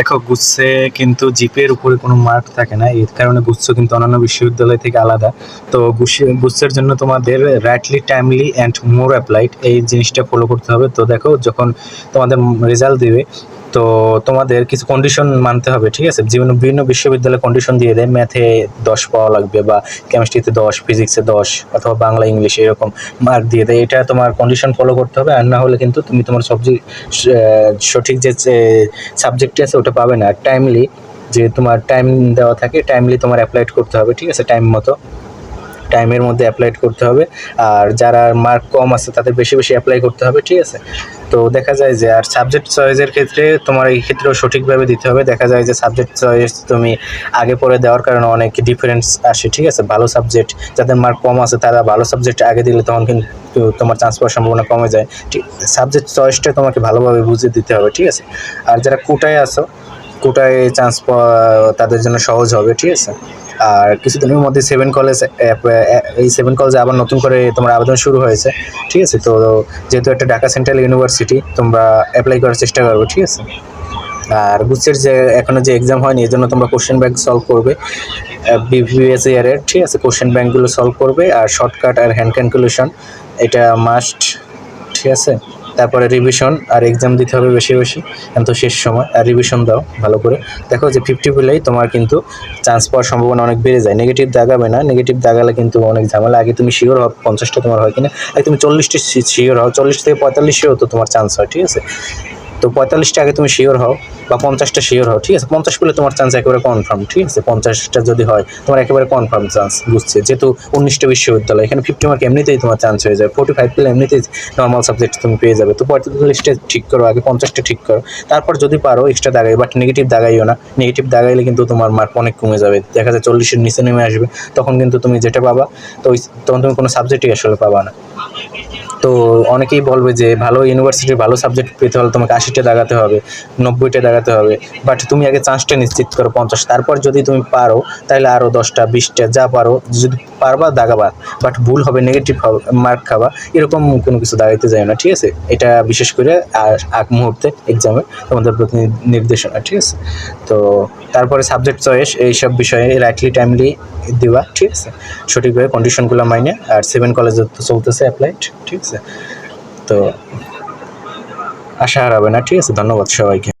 দেখো গুচ্ছে কিন্তু জিপের উপরে কোনো মার্ক থাকে না। এর কারণে গুচ্ছ কিন্তু অন্যান্য বিশ্ববিদ্যালয় থেকে আলাদা। তো গুচ্ছে- গুচ্ছের জন্য তোমাদের rightly timely and more applied এই জিনিসটা ফলো করতে হবে। তো দেখো যখন তোমাদের রেজাল্ট দিবে তো তোমাদের কিছু কন্ডিশন মানতে হবে, ঠিক আছে? জীবন বিভিন্ন বিশ্ববিদ্যালয়ে কন্ডিশন দিয়ে দেয় ম্যাথে দশ পাওয়া লাগবে বা কেমিস্ট্রিতে দশ ফিজিক্সে দশ অথবা বাংলা ইংলিশে এরকম মার্ক দিয়ে দেয়। এটা তোমার কন্ডিশন ফলো করতে হবে আর না হলে কিন্তু তুমি তোমার সবজি সঠিক যে সাবজেক্টটি আছে ওটা পাবে না। টাইমলি যে তোমার টাইম দেওয়া থাকে টাইমলি তোমার অ্যাপ্লাইড করতে হবে, ঠিক আছে? টাইম মতো। টাইমের মধ্যে অ্যাপ্লাই করতে হবে। আর যারা মার্ক কম আছে, তাদের বেশি বেশি অ্যাপ্লাই করতে হবে, ঠিক আছে? তো দেখা যায় যে, আর সাবজেক্ট চয়েসের ক্ষেত্রে তোমার এই ক্ষেত্রেও সঠিকভাবে দিতে হবে। দেখা যায় যে সাবজেক্ট চয়েস তুমি আগে পরে দেওয়ার কারণে অনেক ডিফারেন্স আসে, ঠিক আছে? ভালো সাবজেক্ট যাদের মার্ক কম আছে, তারা ভালো সাবজেক্ট আগে দিলে তখন কিন্তু তোমার চান্স পাওয়ার সম্ভাবনা কমে যায়। ঠিক সাবজেক্ট চয়েসটা তোমাকে ভালোভাবে বুঝে দিতে হবে, ঠিক আছে? আর যারা কোটায় আসো কোটায় চান্স পাওয়া তাদের জন্য সহজ হবে, ঠিক আছে? আর কিছুদিনের মধ্যে সেভেন কলেজ এই সেভেন কলেজে আবার নতুন করে তোমার আবেদন শুরু হয়েছে, ঠিক আছে? তো যেহেতু একটা ঢাকা সেন্ট্রাল ইউনিভার্সিটি তোমরা অ্যাপ্লাই করার চেষ্টা করবে, ঠিক আছে? আর গুচ্ছের যে এখনও যে এক্সাম হয়নি এর জন্য তোমরা কোশ্চেন ব্যাংক সলভ করবে বিভিএস ইয়ারের ঠিক আছে? কোশ্চেন ব্যাংকগুলো সলভ করবে, আর শর্টকাট আর হ্যান্ড ক্যালকুলেশন এটা মাস্ট ঠিক আছে? তারপরে রিভিশন আর এক্সাম দিতে হবে বেশি বেশি তো শেষ সময়, আর রিভিশন দাও ভালো করে। দেখো যে ফিফটি পেলেই তোমার কিন্তু চান্স পাওয়ার সম্ভাবনা অনেক বেড়ে যায়। নেগেটিভ দাগাবে না নেগেটিভ দাগালে কিন্তু অনেক ঝামেলা। আগে তুমি শিওর হও পঞ্চাশটা তোমার হয় কিনা, আগে তুমি চল্লিশটি শিওর হও, চল্লিশ থেকে পঁয়তাল্লিশেও তো তোমার চান্স হয়, ঠিক আছে? তো পঁয়তাল্লিশটা আগে তুমি শিওর হও বা পঞ্চাশটা শিওর হও, ঠিক আছে? পঞ্চাশ পেলে তোমার চান্স একেবারে কনফার্ম ঠিক আছে? পঞ্চাশটা যদি হয়, তোমার একেবারে কনফার্ম চান্স বুঝছে? যেহেতু উনিশটা বিশ্ববিদ্যালয়, এখানে ফিফটি মার্ক এমনিতেই তোমার চান্স হয়ে যাবে ফোর্টি ফাইভ পেলে এমনিতেই নর্মাল সাবজেক্ট তুমি পেয়ে যাবে। তো পঁয়তাল্লিশটা ঠিক করো, আগে পঞ্চাশটা ঠিক করো। তারপর যদি পারো এক্সট্রা দাগাই বাট নেগেটিভ দাগাইও না। নেগেটিভ দাগাইলে কিন্তু তোমার মার্ক অনেক কমে যাবে। দেখা যায় চল্লিশের নিচে নেমে আসবে। তখন কিন্তু তুমি যেটা পাবা, তো তখন তুমি কোনো সাবজেক্টই আসলে পাবা না। তো অনেকেই বলবে যে ভালো ইউনিভার্সিটির ভালো সাবজেক্ট পেতে হলে তোমাকে আশিটা দাগাতে হবে, নব্বইটা দাগাতে হবে। বাট তুমি আগে চান্সটা নিশ্চিত করো, পঞ্চাশ। তারপর যদি তুমি পারো, তাহলে আরও দশটা, বিশটা, যা পারো, যদি পারবা, দাগাবা বাট ভুল হবে নেগেটিভ হবে মার্ক খাবা, এরকম কোনো কিছু দাগাইতে যায় না, ঠিক আছে? এটা বিশেষ করে আগ মুহূর্তে এক্সামে তোমাদের প্রতি নির্দেশনা, ঠিক আছে? তো তারপরে সাবজেক্ট চয়েস এইসব বিষয়ে রাইটলি টাইমলি দেওয়া ঠিক আছে? সঠিকভাবে কন্ডিশনগুলো মাইনে আর সেভেন কলেজে তো চলতেছে অ্যাপ্লাইড ঠিক আছে? তো আশা হারাবে না, ঠিক আছে? ধন্যবাদ সবাইকে।